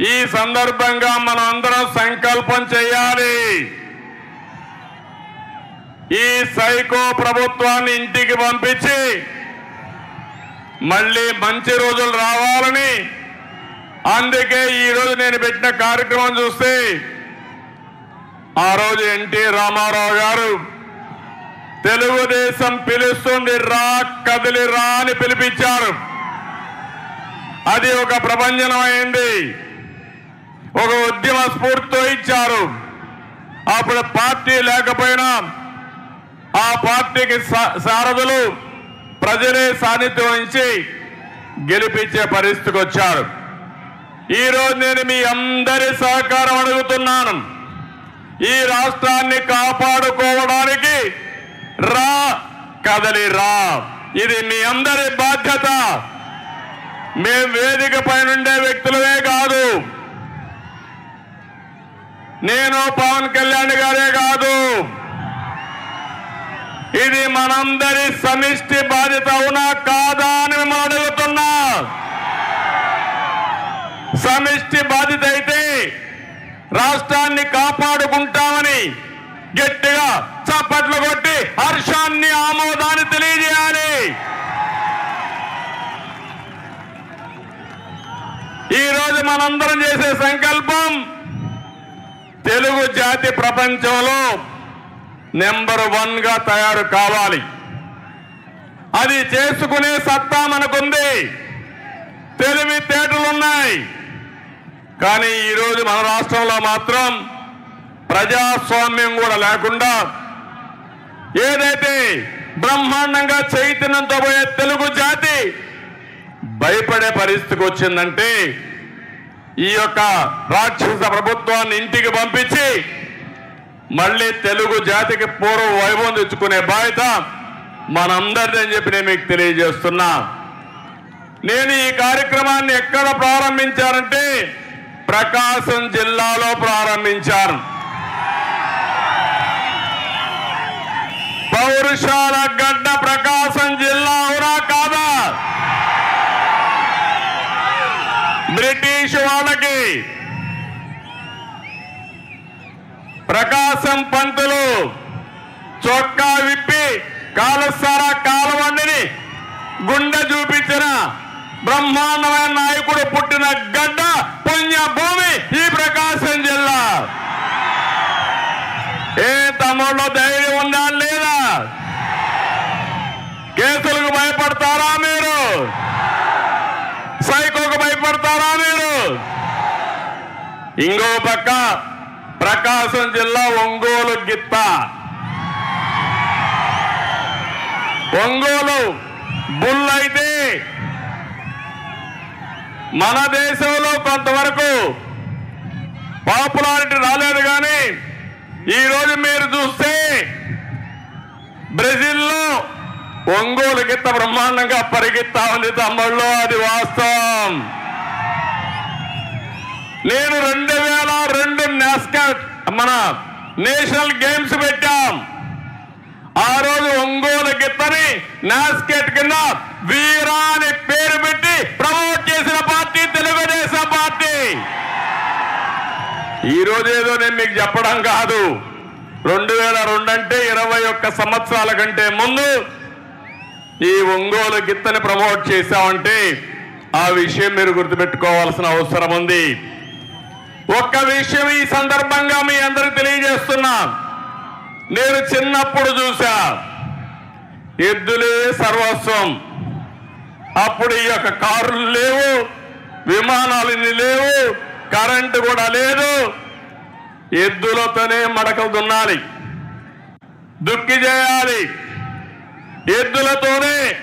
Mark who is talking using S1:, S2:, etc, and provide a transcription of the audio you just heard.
S1: ఈ సందర్భంగా మనం అందరం సంకల్పం చేయాలి. ఈ సైకో ప్రభుత్వాన్ని ఇంటికి పంపించి మళ్ళీ మంచి రోజులు రావాలని అందుకే ఈరోజు నేను పెట్టిన కార్యక్రమం చూస్తే ఆ రోజు ఎన్టీ రామారావు గారు తెలుగుదేశం పిలుస్తుంది రా కదిలి రా అని పిలిపించారు. అది ఒక ప్రపంచనమైంది అయింది ఒక ఉద్యమ స్ఫూర్తితో ఇచ్చారు. అప్పుడు పార్టీ లేకపోయినా ఆ పార్టీకి సారథులు ప్రజలే సాన్నిధ్యం వహించి గెలిపించే పరిస్థితికి వచ్చారు. ఈరోజు నేను మీ అందరి సహకారం అడుగుతున్నాను. ఈ రాష్ట్రాన్ని కాపాడుకోవడానికి రా కదలి రా. ఇది మీ అందరి బాధ్యత. మేం వేదిక పైనుండే వ్యక్తులమే కాదు. నేను పవన్ కళ్యాణ్ గారే కాదు. ఇది మనందరి సమిష్టి బాధ్యత అవునా కాదా అని మిమ్మల్ని అడుగుతున్నా. సమిష్టి బాధ్యత అయితే రాష్ట్రాన్ని కాపాడుకుంటామని గట్టిగా చప్పట్లు కొట్టి హర్షాన్ని ఆమోదాన్ని తెలియజేయాలి. ఈ రోజు మనందరం చేసే సంకల్పం తెలుగు జాతి ప్రపంచంలో నెంబర్ వన్గా తయారు కావాలి. అది చేసుకునే సత్తా మనకుంది. తెలివితేటలున్నాయి కానీ ఈరోజు మన రాష్ట్రంలో మాత్రం ప్రజాస్వామ్యం కూడా లేకుండా ఏదైతే బ్రహ్మాండంగా చైతన్యంతో పోయే తెలుగు జాతి భయపడే పరిస్థితికి వచ్చిందంటే ఈ యొక్క రాక్షస ప్రభుత్వాన్ని ఇంటికి పంపించి మళ్ళీ తెలుగు జాతికి పూర్వ వైభవం తెచ్చుకునే బాధ్యత మనందరిది అని చెప్పి నేను మీకు తెలియజేస్తున్నా. నేను ఈ కార్యక్రమాన్ని ఎక్కడ ప్రారంభించారంటే ప్రకాశం జిల్లాలో ప్రారంభించారు పౌరుషాల గడ్డ ప్రకాశం జిల్లా అవునా కాదా బ్రిటిష్ వాళ్ళకి ప్రకాశం పంతులు చొక్కా విప్పి కాలుస్తారా కాలవండిని గుండె చూపించిన బ్రహ్మాండమైన నాయకుడు పుట్టిన గడ్డ పుణ్య భూమి ఈ ప్రకాశం జిల్లా. ఏ తమ్ముళ్ళు ధైర్యం ఉందా లేదా కేసులకు భయపడతారా మీరు సైకోకు భయపడతారా మీరు ఇంకో పక్క ప్రకాశం జిల్లా ఒంగోలు గిత్త. ఒంగోలు బుల్ అయితే మన దేశంలో కొంతవరకు పాపులారిటీ రాలేదు కానీ ఈ రోజు మీరు చూస్తే బ్రెజిల్లో ఒంగోలు గిత్త బ్రహ్మాండంగా పరిగెత్తా ఉంది తమ్ముళ్ళు అది వాస్తవం. నేను రెండు వేల రెండు నాస్కాట్ మన నేషనల్ గేమ్స్ పెట్టాం. ఆ రోజు ఒంగోలు గిత్తని నాస్కెట్ కింద వీరా అని పేరు పెట్టి ప్రమోట్ చేసిన పార్టీ తెలుగుదేశం పార్టీ. ఈ రోజు ఏదో నేను మీకు చెప్పడం కాదు. రెండు వేల రెండు అంటే ఇరవై ఒక్క సంవత్సరాల కంటే ముందు ఈ ఒంగోలు గిత్తని ప్రమోట్ చేశామంటే ఆ విషయం మీరు గుర్తుపెట్టుకోవాల్సిన అవసరం ఉంది. ఒక్క విషయం ఈ సందర్భంగా మీ అందరికి తెలియజేస్తున్నా. నేను చిన్నప్పుడు చూసా ఎద్దులే సర్వస్వం. అప్పుడు ఈ యొక్క కారులు లేవు విమానాలు లేవు కరెంటు కూడా లేదు. ఎద్దులతోనే మడకలు దున్నాలి. దుక్కి చేయాలి. ఎద్దులతోనే